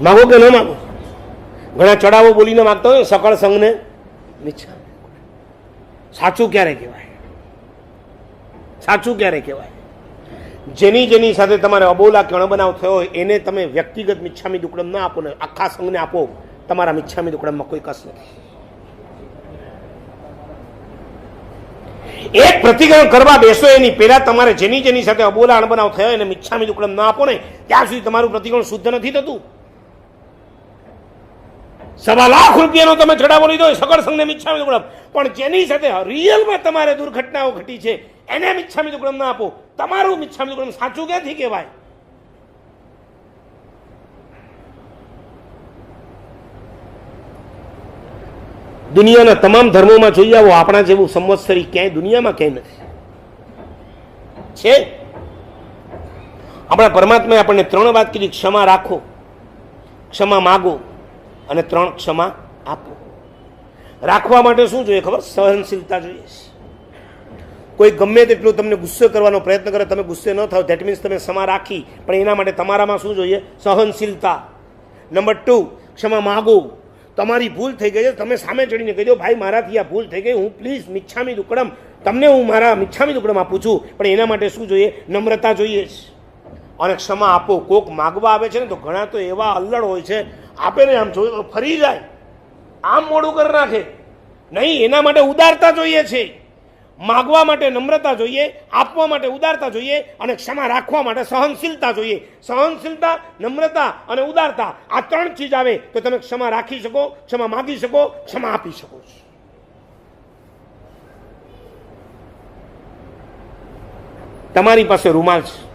માગો કે ન માગો? ઘણા ચડાવો બોલીને માગતા હોય સકળ સંઘને મિચ્છા. સાચું ક્યારે કહેવાય? સાચું ક્યારે કહેવાય? જેની જેની સાથે તમારે અબોલા કણ અણબનાવ થયો હોય, એને તમે વ્યક્તિગત મિચ્છામી દુકડમ ના આપો ને, આખા સંઘને આપો, તમારા મિચ્છામી દુકડમમાં કોઈ કસ નથી. એક પ્રતિક્રમણ કરવા બેસો એની પહેલા તમારે જેની જેની સાથે અબોલા અણબનાવ થયો એને મિચ્છામી દુકડમ ના આપો ને, ત્યાં સુધી તમારું પ્રતિક્રમણ શુદ્ધ નથી થતું. સવા લાખ રૂપિયાનો તમે ચડાવો લીધો સકળ સંઘને મિચ્છામી દુકડમ. પણ જેની સાથે રિયલમાં તમારે દુર્ઘટનાઓ ઘટી છે, એને મિચ્છામી દુકડમ ના આપો. તમારું મિચ્છામી દુકડમ સાચું ક્યાંથી કહેવાય? દુનિયાના તમામ ધર્મોમાં જોઈ આવો, આપણા જેવું સંવત્સરી ક્યાંય દુનિયામાં ક્યાંય નથી. છે? આપણા પરમાત્માએ આપણને ત્રણ વાત કીધી, ક્ષમા રાખો, ક્ષમા માગો. અને ત્રણ ક્ષમા આપો. રાખવા માટે શું જોઈએ ખબર? સહનશીલતા જોઈએ. કોઈ ગમે તેટલું તમને ગુસ્સે કરવાનો પ્રયત્ન કરે, તમે ગુસ્સે ન થાવ ધેટ મીન્સ તમે ક્ષમા રાખી, પણ એના માટે તમારામાં શું જોઈએ? સહનશીલતા. નંબર ટુ ક્ષમા માગો. તમારી ભૂલ થઈ ગઈ છે, તમે સામે ચડીને કહી દો, ભાઈ, મારાથી આ ભૂલ થઈ ગઈ, હું પ્લીઝ મિચ્છામી દુકડમ, તમને હું મારા મિચ્છામી દુકડમ આપું છું. પણ એના માટે શું જોઈએ? નમ્રતા જોઈએ અને ક્ષમા આપો. કોક માગવા આવે છે ને, તો ઘણા તો એવા અલ્લડ હોય છે આપે ને આમ જોયું ફરી જાય. આમ મોડું કરી નાખે. નહીં, એના માટે ઉદારતા જોઈએ છે. માગવા માટે નમ્રતા જોઈએ, આપવા માટે ઉદારતા જોઈએ અને ક્ષમા રાખવા માટે સહનશીલતા જોઈએ. સહનશીલતા, નમ્રતા અને ઉદારતા આ ત્રણ ચીજ આવે તો તમે ક્ષમા રાખી શકો, ક્ષમા માગી શકો, ક્ષમા આપી શકો છો. તમારી પાસે રૂમાલ છે.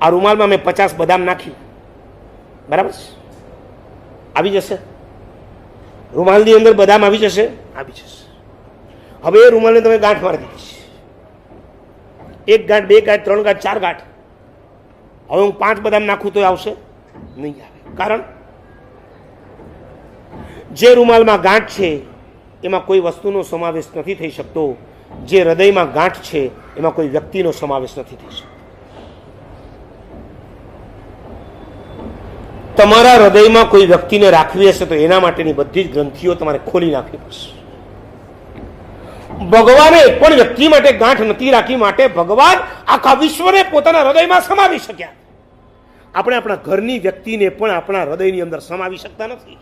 આ રૂમાલમાં મેં પચાસ બદામ નાખી. બરાબર છે? આવી જશે. રૂમાલની અંદર બદામ આવી જશે? આવી જશે. હવે એ રૂમાલને તમે ગાંઠ મારી દીધી છે. એક ગાંઠ, બે ગાંઠ, ત્રણ ગાંઠ, ચાર ગાંઠ. હવે હું પાંચ બદામ નાખું તો આવશે નહીં આવે. કારણ જે રૂમાલમાં ગાંઠ છે, એમાં કોઈ વસ્તુનો સમાવેશ નથી થઈ શકતો. જે હૃદયમાં ગાંઠ છે, એમાં કોઈ વ્યક્તિનો સમાવેશ નથી થઈ શકતો. તમારા હૃદયમાં કોઈ વ્યક્તિને રાખવી હશે તો એના માટેની બધી જ ગ્રંથિઓ તમારે ખોલી નાખવી પડશે. ભગવાને પણ વ્યક્તિ માટે ગાંઠ નથી રાખી, માટે ભગવાન આખા વિશ્વને પોતાના હૃદયમાં સમાવી શક્યા. આપણે આપણા ઘરની વ્યક્તિને પણ આપણા હૃદયની અંદર સમાવી શકતા નથી.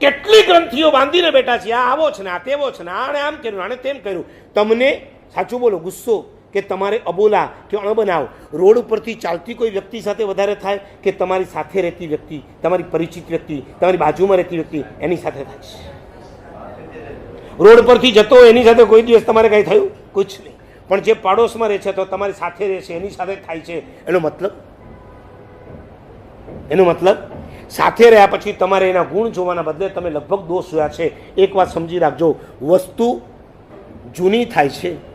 કેટલી ગ્રંથિઓ બાંધીને બેઠા છે, આ આવો છે ને આ તેવો છે ને આણે આમ કર્યું આણે તેમ કર્યું. તમને સાચું બોલો, ગુસ્સો કે તમારે અબોલા કે અણબનાવ રોડ ઉપરથી ચાલતી કોઈ વ્યક્તિ સાથે વધારે થાય કે તમારી સાથે રહેતી વ્યક્તિ, તમારી પરિચિત વ્યક્તિ, તમારી બાજુમાં રહેતી વ્યક્તિ એની સાથે થાય છે? રોડ પરથી જતો એની સાથે કોઈ દિવસ તમારે કંઈ થયું? કુછ નહીં. પણ જે પાડોશમાં રહે છે તો તમારી સાથે રહે છે, એની સાથે થાય છે. એનો મતલબ? એનો મતલબ? સાથે રહ્યા પછી તમારે એના ગુણ જોવાના બદલે તમે લગભગ દોષ જોયા છે. એક વાત સમજી રાખજો. વસ્તુ જૂની થાય છે.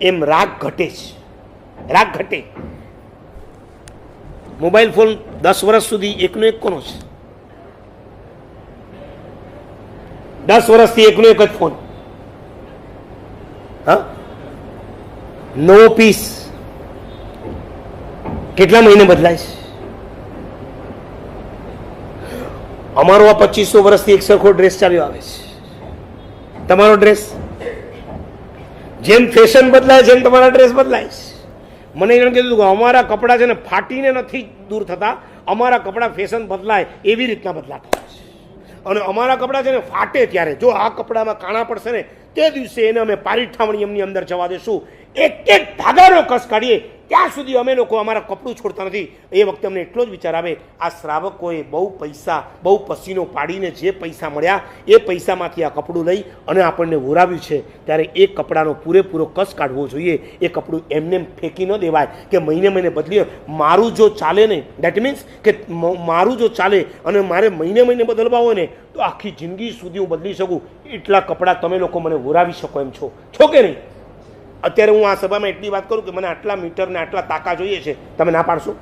એમ રાગ ઘટે છે. રાગ ઘટે. મોબાઈલ ફોન દસ વર્ષ સુધી એકનો એક કોનો છે? દસ વર્ષથી એકનો એક જ ફોન. હા? નવો પીસ. કેટલા મહિને બદલાય છે? અમારો આ પચીસો વર્ષથી એક સરખો ડ્રેસ ચાલ્યો આવે છે. તમારો ડ્રેસ? જેમ ફેશન બદલાય છે એમ તમારા ડ્રેસ બદલાય. મને એણે કીધું કે અમારા કપડાં છે ને ફાટીને નથી દૂર થતા. અમારા કપડાં ફેશન બદલાય, એવી રીતના બદલાતા છે અને અમારા કપડાં છે ને ફાટે ત્યારે. જો આ કપડામાં કાણા પડશે ને, તે દિવસે એને અમે પારીઠામણી એમની અંદર જવા દેશું. એક એક ધાગાનો કસ કાઢીએ, ત્યાં સુધી અમે લોકો અમારા કપડું છોડતા નથી. એ વખતે અમને એટલો જ વિચાર આવે, આ શ્રાવકોએ બહુ પૈસા, બહુ પસીનો પાડીને જે પૈસા મળ્યા, એ પૈસામાંથી આ કપડું લઈ અને આપણને વોરાવ્યું છે. ત્યારે એ કપડાનો પૂરેપૂરો કસ કાઢવો જોઈએ. એ કપડું એમને એમ ફેંકી ન દેવાય કે મહિને મહિને બદલીએ. મારું જો ચાલે ને દેટ મીન્સ કે મારું જો ચાલે અને મારે મહિને મહિને બદલવા હોય ને, તો આખી જિંદગી સુધી હું બદલી શકું. એટલા કપડાં તમે લોકો મને વોરાવી શકો એમ છો. છો કે નહીં? અત્યારે હું આ સભામાં એટલી વાત કરું કે મને આટલા મીટર ને આટલા તાકા જોઈએ છે, તમે ના પાડશો?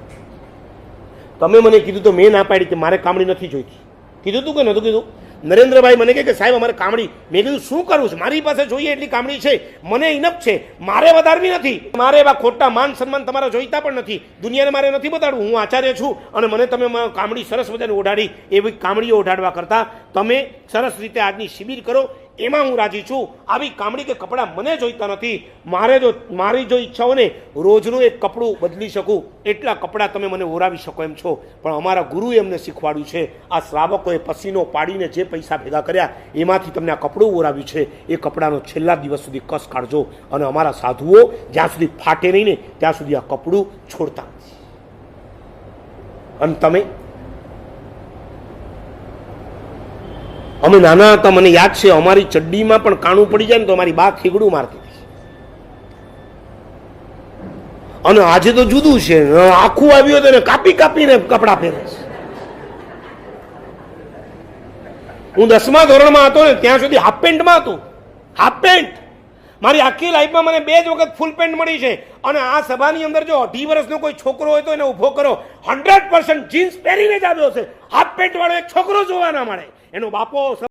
તમે મને કીધું તો મેં ના પાડી કે મારે કામડી નથી જોઈતી. કીધું તું કે નહોતું કીધું? નરેન્દ્રભાઈ મને કહે કે સાહેબ, અમારે કામડી મેં કીધું, શું કરવું છે? મારી પાસે જોઈએ એટલી કામડી છે. મને ઇનફ છે. મારે વધારવી નથી. મારે એવા ખોટા માન સન્માન તમારા જોઈતા પણ નથી. દુનિયાને મારે નથી બતાડવું. હું આચાર્ય છું અને મને તમે કામડી સરસ મજાની ઓઢાડી એવી કામડીઓ ઓઢાડવા કરતાં તમે સરસ રીતે આજની શિબિર કરો. એમાં હું રાજી છું. આવી કામડી કે કપડાં મને જોઈતા નથી. મારે જો મારી જો ઈચ્છાઓને રોજનું એક કપડું બદલી શકું. એટલા કપડાં તમે મને ઓરાવી શકો એમ છો. પણ અમારા ગુરુએ અમને શીખવાડ્યું છે. આ શ્રાવકોએ પસીનો પાડીને જે પૈસા ભેગા કર્યા, એમાંથી તમને આ કપડું ઓરાવ્યું છે. એ કપડાનો છેલ્લા દિવસ સુધી કસ કાઢજો અને અમારા સાધુઓ જ્યાં સુધી ફાટે નહીં ને, ત્યાં સુધી આ કપડું છોડતા અને તમે અમે નાના હતા, મને યાદ છે, અમારી ચડ્ડીમાં પણ કાણું પડી જાય ને તો અમારી બા ખીગડું મારતી હતી. અને આજે તો જુદું છે આખું આવ્યું ને કાપી કાપીને કપડાં પહેરે છે. હું દસમા ધોરણમાં હતો ને, ત્યાં સુધી હાફ પેન્ટમાં હતું. હાફ પેન્ટ મારી આખી લાઈફમાં મને બે જ વખત ફૂલ પેન્ટ મળી છે. અને આ સભાની અંદર જો અઢી વર્ષનો કોઈ છોકરો હોય તો એને ઊભો કરો. હંડ્રેડ પર્સન્ટ જીન્સ પહેરીને જ આવ્યો છે. હાફ પેન્ટ વાળો એક છોકરો જોવા ના મળે. એનો બાપો